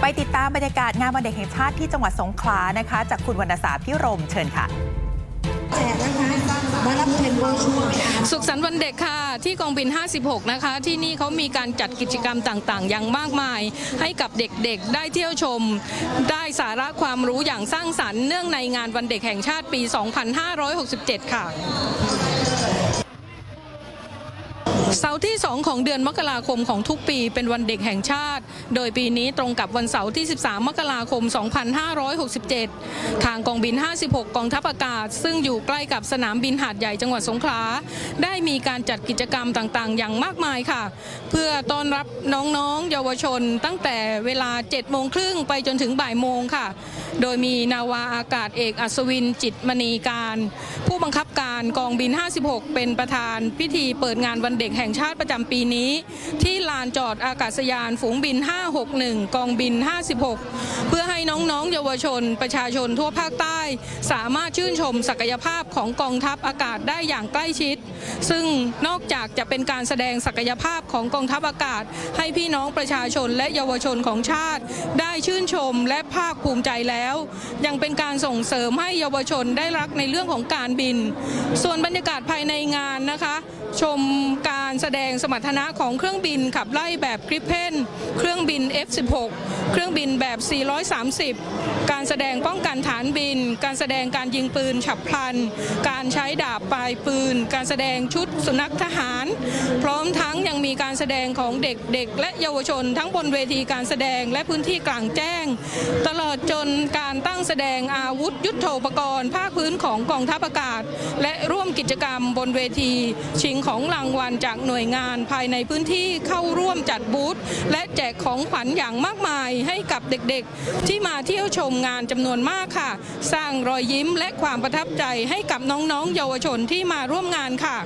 ไปติดตามบรรยากาศงานวันเด็กแห่งชาติที่จังหวัดสงขลานะคะ จากคุณวรรณสาพิรมเชิญค่ะแจกนะคะมารับเป็นโบชัวร์สุขสันต์วันเด็กค่ะ ที่กองบิน 56 นะคะ ที่นี่เขามีการจัดกิจกรรมต่างๆ อย่างมากมาย ให้กับเด็กๆ ได้เที่ยวชม ได้สาระความรู้อย่างสร้างสรรค์เนื่องในงานวันเด็กแห่งชาติปี 2567 ค่ะ เสาร์ที่ 2 ของเดือนมกราคมของทุกปีเป็นวันเด็กแห่งชาติ โดยปีนี้ตรงกับวันเสาร์ที่ 13 มกราคม 2567 ทางกองบิน 56 กองทัพอากาศ ซึ่งอยู่ใกล้กับสนามบินหาดใหญ่จังหวัดสงขลา ได้มีการจัดกิจกรรมต่างๆ อย่างมากมายค่ะ เพื่อต้อนรับน้องๆ เยาวชน ตั้งแต่เวลา 7 โมงครึ่งไปจนถึงบ่ายโมงค่ะ โดยมีนาวาอากาศเอกอัศวินจิตมณีการ ผู้บังคับการกองบิน 56 เป็นประธานพิธีเปิดงานวันเด็กแห่งชาติประจำปีนี้ ที่ลานจอดอากาศยานฝูงบิน 561 กองบิน 56 เพื่อให้น้องๆ เยาวชน ประชาชนทั่วภาคใต้ สามารถชื่นชมศักยภาพของกองทัพอากาศได้อย่างใกล้ชิด ซึ่งนอกจากจะเป็นการแสดงศักยภาพของกองทัพอากาศ ให้พี่น้องประชาชนและเยาวชนของชาติ ได้ชื่นชมและภาคภูมิใจแล้ว ยังเป็นการส่งเสริมให้เยาวชนได้รักในเรื่องของการบิน ส่วนบรรยากาศภายในงานนะคะ ชมการการแสดงสมรรถนะของเครื่องบินขับไล่แบบกริปเพนเครื่องบิน F16 เครื่องบินแบบ 430 การแสดงป้องกันฐานบิน การแสดงการยิงปืนฉับพลัน การใช้ดาบปลายปืน การแสดงชุดสุนัขทหาร พร้อมทั้งยังมีการแสดงของเด็กๆ และเยาวชนทั้งบนเวทีการแสดงและพื้นที่กลางแจ้ง ตลอดจนการตั้งแสดงอาวุธยุทโธปกรณ์ ภาคพื้นของกองทัพอากาศ และร่วมกิจกรรมบนเวที ชิงของรางวัลจากจากหน่วยงานภายในพื้นที่เข้าร่วมจัดบูธและแจกของขวัญอย่างมากมายให้กับเด็กๆ ที่มาเที่ยวชมงานจำนวนมากค่ะ สร้างรอยยิ้มและความประทับใจให้กับน้องๆ เยาวชนที่มาร่วมงานค่ะ